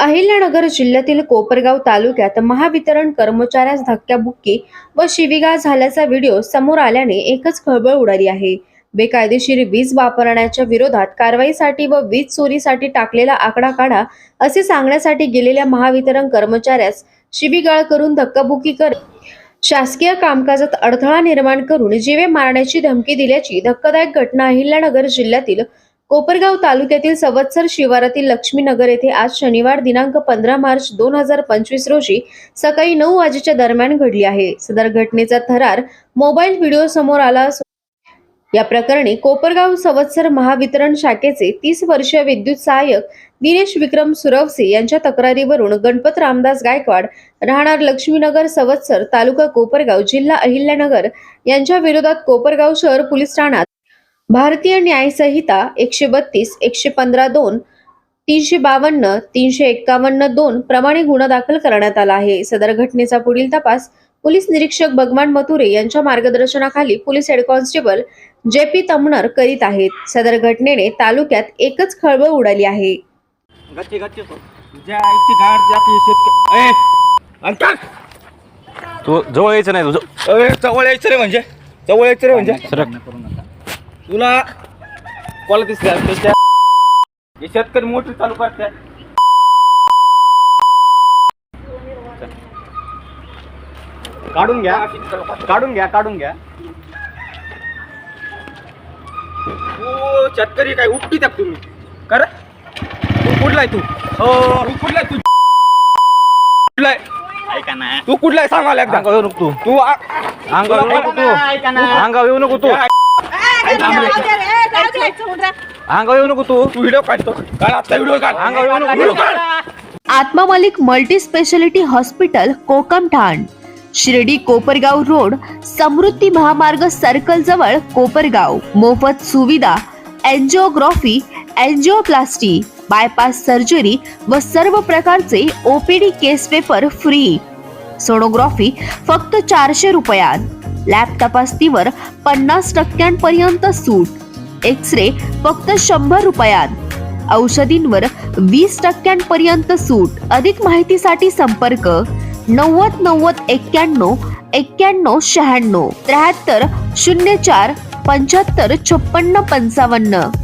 अहिल्यानगर जिल्ह्यातील कोपरगाव तालुक्यात महावितरण कर्मचाऱ्यास धक्क्याबुक्की व शिवीगाळ झाल्याचा व्हिडिओ समोर आल्याने एकच खळबळ उडाली आहे. बेकायदेशीर वीज वापरण्याच्या विरोधात कारवाईसाठी व वीज चोरीसाठी टाकलेला आकडा काढा असे सांगण्यासाठी गेलेल्या महावितरण कर्मचाऱ्यास शिवीगाळ करून धक्काबुक्की कर शासकीय कामकाजात अडथळा निर्माण करून जीवे मारण्याची धमकी दिल्याची धक्कादायक घटना अहिल्यानगर जिल्ह्यातील कोपरगाव तालुक्यातील सवत्सर शिवारातील लक्ष्मीनगर येथे आज शनिवार दिनांक पंधरा मार्च दोन हजार पंचवीस रोजी सकाळी नऊ वाजेच्या दरम्यान घडली आहे. सदर घटनेचा थरार मोबाईल व्हिडिओ समोर आला असून या प्रकरणी कोपरगाव सवत्सर महावितरण शाखेचे तीस वर्षीय विद्युत सहाय्यक दिनेश विक्रम सुरवसे यांच्या तक्रारीवरून गणपत रामदास गायकवाड राहणार लक्ष्मीनगर सवत्सर तालुका कोपरगाव जिल्हा अहिल्यानगर यांच्या विरोधात कोपरगाव शहर पोलीस ठाण्यात भारतीय न्याय संहिता एकशे बत्तीस एकशे पंधरा दोन तीनशे बावन्न तीनशे एक्कावन्न दोन प्रमाणे गुन्हा दाखल करण्यात आला आहे. सदर घटनेचा पुढील तपास पोलीस निरीक्षक भगवान मथुरे यांच्या मार्गदर्शनाखाली police head constable J P Tamnar करीत आहेत. सदर घटनेने तालुक्यात एकच खळबळ उडाली आहे. तो जवळ यायचं नाही तुझं. जवळ यायचं रे म्हणजे. जवळ यायचं रे म्हणजे. सरक. तुला कोला दिसल्या त्याच्या हे शेतकरी मोटर चालू करते काढून घ्या. काढून घ्या काढून घ्या. शेतकरी काय उपटी टाक तुम्ही. कर तू कुठलाय तू? हो कुठलाय तू? कुठलाय? ऐका ना. तू कुठलाय सांगायला एकदा. अंगावर येऊ नको तू. तू आ- अंगावर येऊ नको तू. अंगावर येऊ नको तू. अंगावर येऊ नको तू. तू व्हिडिओ काढतो काढ आता व्हिडिओ काढ. अंगावर येऊ नको. व्हिडिओ तू. काढ. Atma Malik multi speciality hospital Kokamthan Shirdi Kopargaon road Samruddhi महामार्ग सर्कल जवळ कोपरगाव. मोफत सुविधा एन्जिओग्राफी एन्जिओप्लास्टी बायपास सर्जरी व सर्व प्रकारचे OPD case paper free sonography फक्त चारशे रुपयात. लॅब तपासणीवर पन्नास टक्क्यांपर्यंत सूट. एक्स रे फक्त शंभर रुपयात. औषधींवर वीस टक्क्यांपर्यंत सूट. अधिक माहितीसाठी संपर्क नव्वद नव्वद एक्क्याण्णव एक्क्याण्णव शहाण्णव त्र्याहत्तर शून्य चार पंच्याहत्तर छप्पन्न पंचावन्न.